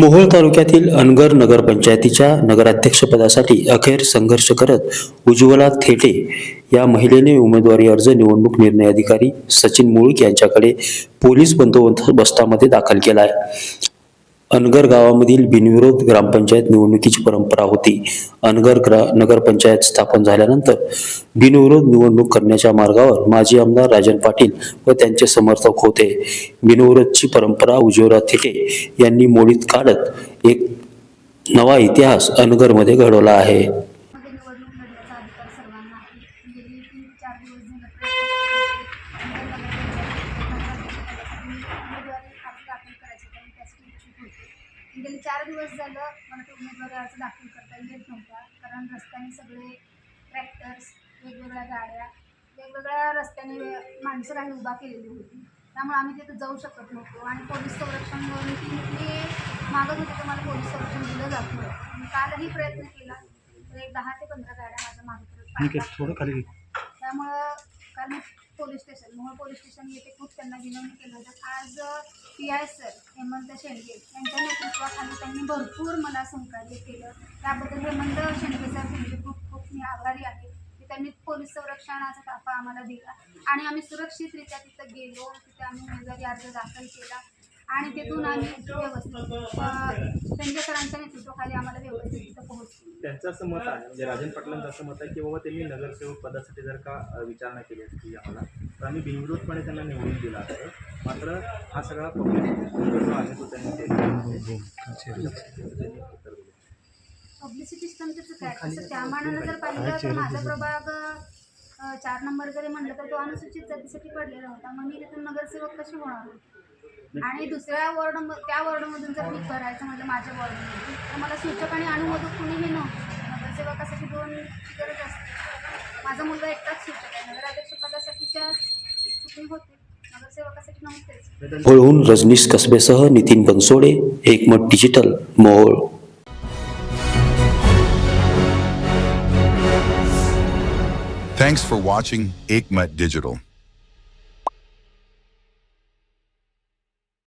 मोहोळ तालुक्यातील अनगर नगरपंचायतीच्या नगराध्यक्षपदासाठी अखेर संघर्ष करत उज्ज्वला थेटे या महिलेने उमेदवारी अर्ज निवडणूक निर्णय अधिकारी सचिन मुळीक यांच्याकडे पोलीस बंदोबस्तामध्ये दाखल केला आहे. अनगर गावामधील बिनविरोध ग्रामपंचायत निवडणुकीची परंपरा होती. अनगर ग्रा नगरपंचायत स्थापन झाल्यानंतर बिनविरोध निवडणूक करण्याच्या मार्गावर माजी आमदार राजन पाटील व त्यांचे समर्थक होते. बिनविरोधची परंपरा उज्ज्वला थिटे यांनी मोडीत काढत एक नवा इतिहास अनगरमध्ये घडवला आहे. चार दिवस झालं मला ते उमेदवारी अर्ज दाखल करता येत नव्हता. कारण रस्त्याने सगळे ट्रॅक्टर्स वेगवेगळ्या गाड्या वेगवेगळ्या रस्त्याने माणसं काही उभा केलेली होती. त्यामुळे आम्ही तिथे जाऊ शकत नव्हतो आणि पोलीस संरक्षण मी मागत होते की मला पोलीस संरक्षण दिलं जातं. मी कालही प्रयत्न केला. तर एक दहा ते पंधरा गाड्या माझ्या मागे. त्यामुळं कारण police station Mohol police station येथे खूप त्यांना विनवणी केलं होतं. आज P I sir Hemant Shendge यांच्या नेतृत्वाखाली त्यांनी भरपूर मला सहकार्य केलं. त्याबद्दल हेमंत शेंडगे सर त्यांचे खूप खूप मी आभारी आहे की त्यांनी पोलीस संरक्षणाचा ताफा आम्हाला दिला. आणि आम्ही सुरक्षितरित्या तिथं गेलो तिथे आम्ही उमेदवारी अर्ज दाखल केला. आणि तिथून आम्ही व्यवस्थित अं, सरांच्या नेतृत्वाखाली आम्हाला व्यवस्थित त्यांचं असं मत आहे म्हणजे राजन पाटलांचं असं मत आहे की बाबा त्यांनी नगरसेवक पदासाठी जर का विचारणा केली असती आम्हाला तर आम्ही बिनविरोधपणे त्यांना निवडून दिला असतं. मात्र हा सगळा पब्लिक जो आहे तो त्यांनी. पब्लिसिटी त्या मानानं जर पाहिलं तर माझा प्रभाग चार नंबर जरी म्हणलं तर तो अनुसूचित जातीसाठी पडलेला होता. मग मी तिथून नगरसेवक कशी होणार? आणि दुसऱ्या वॉर्ड त्या वॉर्डमधून जर मी भरायचं म्हटलं माझ्या वॉर्डमधून तर मला सूचक आणि अनुमोदक नव्हतं नगरसेवकासाठी दोन गरज असते. माझा मुलगा एकटाच सूचक आहे नगराध्यक्ष पदासाठीच्या इच्छुक होते. नगरसेवकासाठी नव्हतेच मोहोळहून Rajneesh कसबेसह Nitin Bansode Ekmat digital Mohol. Thanks for watching Aikmat Digital.